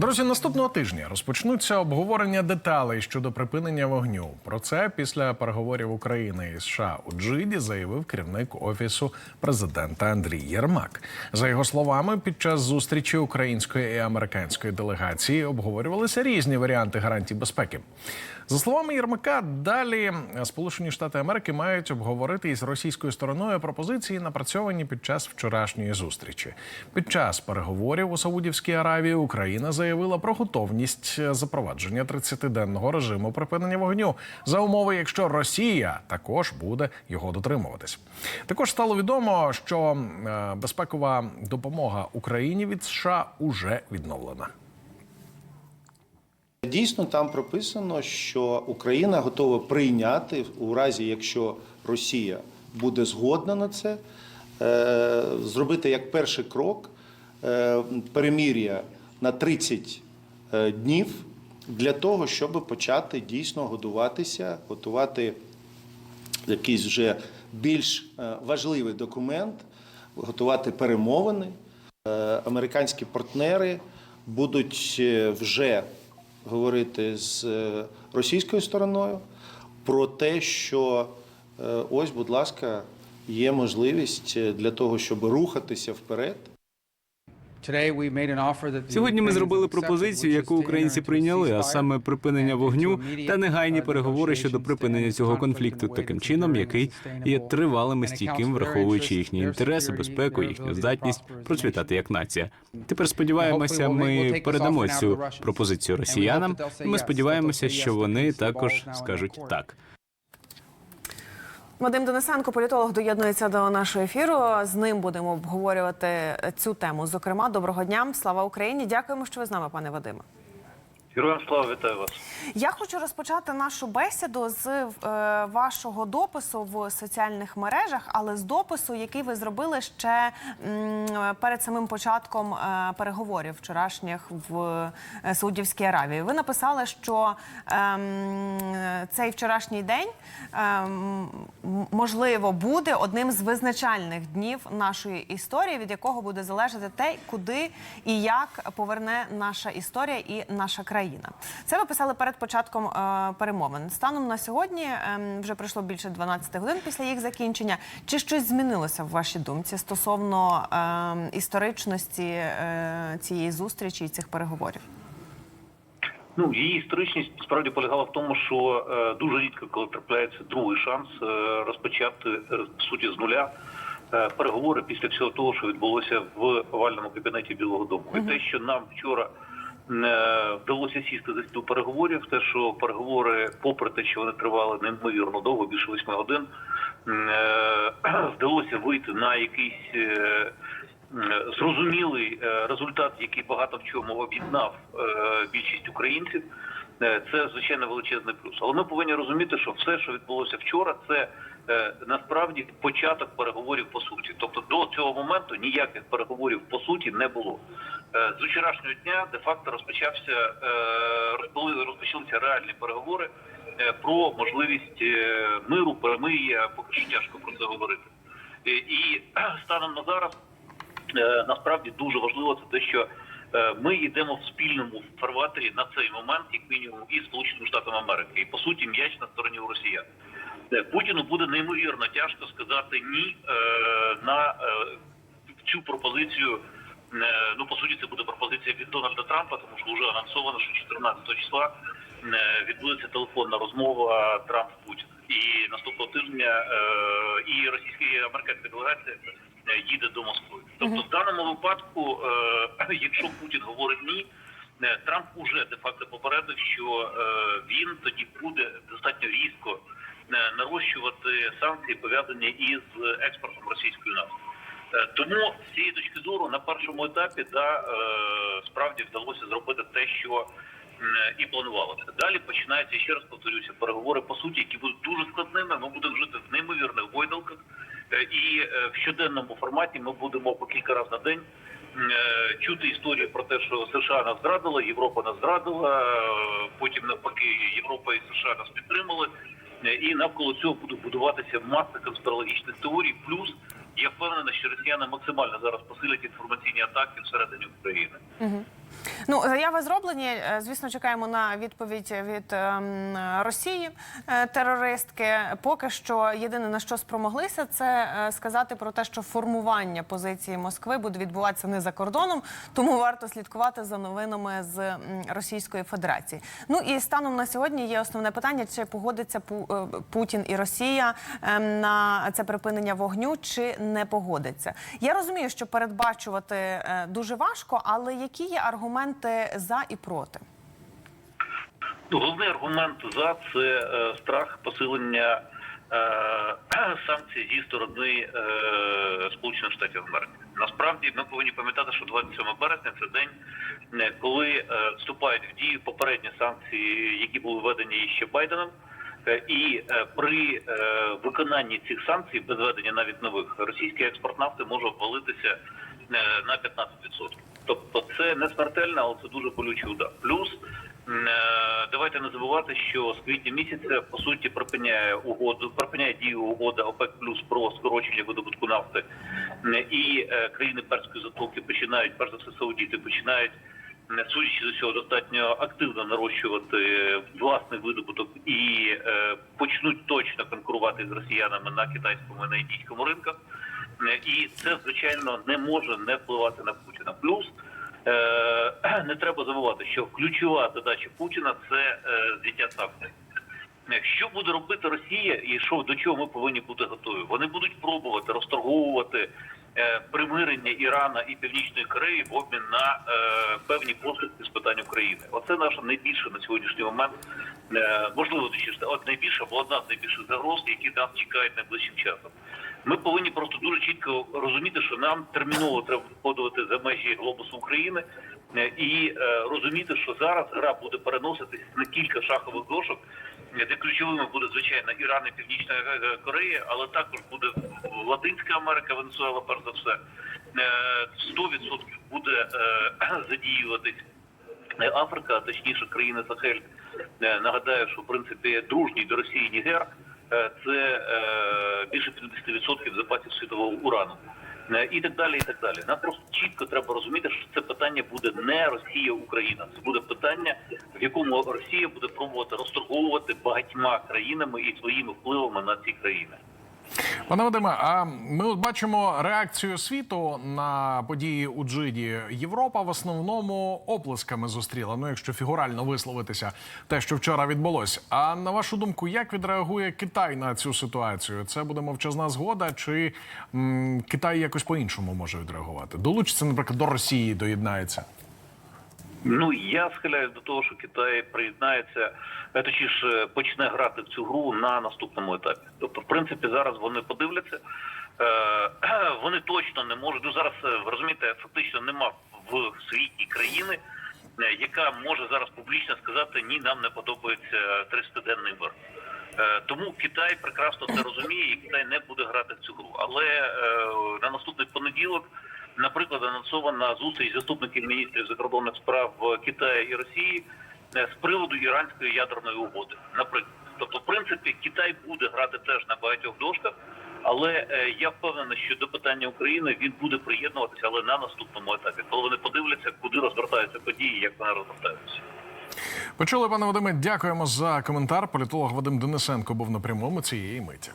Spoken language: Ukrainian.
Друзі, наступного тижня розпочнуться обговорення деталей щодо припинення вогню. Про це після переговорів України і США у Джиді заявив керівник офісу президента Андрій Єрмак. За його словами, під час зустрічі української і американської делегації обговорювалися різні варіанти гарантій безпеки. За словами Єрмака, далі Сполучені Штати Америки мають обговорити із російською стороною пропозиції, напрацьовані під час вчорашньої зустрічі. Під час переговорів у Саудівській Аравії Україна заявила про готовність запровадження 30-денного режиму припинення вогню за умови, якщо Росія також буде його дотримуватись. Також стало відомо, що е, безпекова допомога Україні від США уже відновлена. Дійсно, там прописано, що Україна готова прийняти у разі, якщо Росія буде згодна на це, е, зробити як перший крок е, перемір'я на 30 е, днів для того, щоб почати дійсно годуватися, готувати якийсь вже більш е, важливий документ, готувати перемовини. Е, Американські партнери будуть вже говорити з російською стороною про те, що ось, будь ласка, є можливість для того, щоб рухатися вперед. Сьогодні ми зробили пропозицію, яку українці прийняли, а саме припинення вогню та негайні переговори щодо припинення цього конфлікту, таким чином, який є тривалим і стійким, враховуючи їхні інтереси, безпеку, їхню здатність процвітати як нація. Тепер сподіваємося, ми передамо цю пропозицію росіянам. і Ми сподіваємося, що вони також скажуть так. Вадим Денисенко, політолог, доєднується до нашого ефіру. З ним будемо обговорювати цю тему. Зокрема, доброго дня, слава Україні! Дякуємо, що ви з нами, пане Вадиме. Героям слава вітаю вас. Я хочу розпочати нашу бесіду з е, вашого допису в соціальних мережах, але з допису, який ви зробили ще м, перед самим початком е, переговорів вчорашніх в е, Саудівській Аравії. Ви написали, що ем, цей вчорашній день м- можливо буде одним з визначальних днів нашої історії, від якого буде залежати те, куди і як поверне наша історія і наша країна. Це ви писали перед початком е, перемовин. Станом на сьогодні ем, вже пройшло більше 12 годин після їх закінчення. Чи щось змінилося в вашій думці стосовно ем, історичності е, цієї зустрічі і цих переговорів? Ну її історичність справді полягала в тому, що е, дуже рідко, коли трапляється другий шанс е, розпочати е, в суті з нуля е, переговори після всього того, що відбулося в овальному кабінеті Білого Дому, і те, що нам вчора. Е, Вдалося сісти за стіл переговорів. Те, що переговори, попри те, що вони тривали неймовірно довго, більше восьми годин, е, вдалося вийти на якийсь е, зрозумілий результат, який багато в чому об'єднав більшість українців. Е, Це звичайно величезний плюс. Але ми повинні розуміти, що все, що відбулося вчора, це е, насправді початок переговорів по суті. Тобто до цього моменту ніяких переговорів по суті не було. Е, З вчорашнього дня де факто розпочався розпочали- розпочалися реальні переговори про можливість миру, перемир'я. Поки що тяжко про це говорити. І станом на зараз. Насправді дуже важливо це те, що ми йдемо в спільному фарватері на цей момент, як мінімум, із Сполученими Штатами Америки. І по суті, м'яч на стороні у росіян. Е, Путіну буде неймовірно тяжко сказати ні е, на е, цю пропозицію. Е, Ну, по суті, це буде пропозиція від Дональда Трампа, тому що вже анонсовано, що 14 числа е, відбудеться телефонна розмова Трамп Путін. І наступного тижня е, і російська і американська делегація е, їде до Москви. Тобто, в даному випадку, е, якщо Путін говорить ні, е, Трамп уже де факто попередив, що е, він тоді буде достатньо різко е, нарощувати санкції пов'язані із експортом російської нафти. Е, Тому з цієї точки зору на першому етапі да е, справді вдалося зробити те, що і планувалося. Далі починаються ще раз повторюся переговори по суті, які будуть дуже складними. Ми будемо жити в неймовірних гойдалках, Е, і е, в щоденному форматі ми будемо по кілька разів на день е, чути історію про те, що США нас зрадила, Європа нас зрадила. е, Потім навпаки, Європа і США нас підтримали. Е, І навколо цього буде будуватися маса конспірологічних теорій. Плюс я впевнений, що росіяни максимально зараз посилять інформаційні атаки всередині України. Ну, заяви зроблені. Е, Звісно, чекаємо на відповідь від ем, Росії е, терористки. Поки що єдине на що спромоглися, це е, сказати про те, що формування позиції Москви буде відбуватися не за кордоном, тому варто слідкувати за новинами з Російської Федерації. Ну і станом на сьогодні є основне питання: чи погодиться Пу- е, Путін і Росія ем, на це припинення вогню, чи не погодиться. Я розумію, що передбачувати е, дуже важко, але які є аргументи за і проти? Ну, Головний аргумент за це е, страх посилення е, санкцій зі сторони е, Сполучених Штатів Америки. Насправді ми повинні пам'ятати, що 27 березня це день, коли вступають в дію попередні санкції, які були введені ще Байденом. І при виконанні цих санкцій, без введення навіть нових, російський експорт нафти може обвалитися на 15%. Тобто це не смертельно, але це дуже болючий удар. Плюс е, давайте не забувати, що з квітня місяця по суті припиняє угоду, припиняє дію угода ОПЕК плюс про скорочення видобутку нафти, і е, країни перської затоки починають, перш за все, саудіти починають. м, Судячи з усього, достатньо активно нарощувати власний видобуток і е, почнуть точно конкурувати з росіянами на китайському і на індійському ринках. Е, І це звичайно не може не впливати на Путіна. Плюс е, не треба забувати, що ключова задача Путіна це е, зняття санкцій. Що буде робити Росія, і що до чого ми повинні бути готові? Вони будуть пробувати розторговувати примирення Ірана і Північної Кореї в обмін на певні поступки з питань України. Оце наша найбільша на сьогоднішній момент, можливо, точніше, от найбільша або одна з найбільших загроз, які нас чекають найближчим часом. Ми повинні просто дуже чітко розуміти, що нам терміново треба входити за межі глобусу України е, і е, розуміти, що зараз гра буде переноситись на кілька шахових дошок, е, де ключовими буде звичайно Іран і Північна Корея, але також буде Латинська Америка, Венесуела, перш за все. Е, 100% буде задіюватись Африка, а точніше країни Сахель. Нагадаю, що в принципі дружній до Росії Нігер це е, більше 50% запасів світового урану. Е, І так далі, і так далі. Нам просто чітко треба розуміти, що це питання буде не Росія, Україна. Це буде питання, в якому Росія буде пробувати розторговувати багатьма країнами і своїми впливами на ці країни. Пане Вадиме, а ми от бачимо реакцію світу на події у Джиді. Європа в основному оплесками зустріла. Ну, якщо фігурально висловитися, те, що вчора відбулось. А на вашу думку, як відреагує Китай на цю ситуацію? Це буде мовчазна згода, чи м, Китай якось по-іншому може відреагувати? Долучиться, наприклад, до Росії, доєднається. Ну я схиляюсь до того, що Китай приєднається, е, точніше почне грати в цю гру на наступному етапі. Тобто, в принципі, зараз вони подивляться. Е, вони точно не можуть. Ну зараз е, розумієте, фактично нема в світі країни, яка може зараз публічно сказати ні, нам не подобається 30-денний мир. Тому Китай прекрасно це розуміє, і Китай не буде грати в цю гру. Але на наступний понеділок, наприклад, анонсована зустріч заступників міністрів закордонних справ Китаю і Росії е, з приводу іранської ядерної угоди. Наприклад, тобто, в принципі, Китай буде грати теж на багатьох дошках. Але е, я впевнений, що до питання України він буде приєднуватися, але на наступному етапі, коли вони подивляться, куди розвертаються події, як вони розвертаються. Почули, пане Вадиме. Дякуємо за коментар. Політолог Вадим Денисенко був на прямому цієї миті.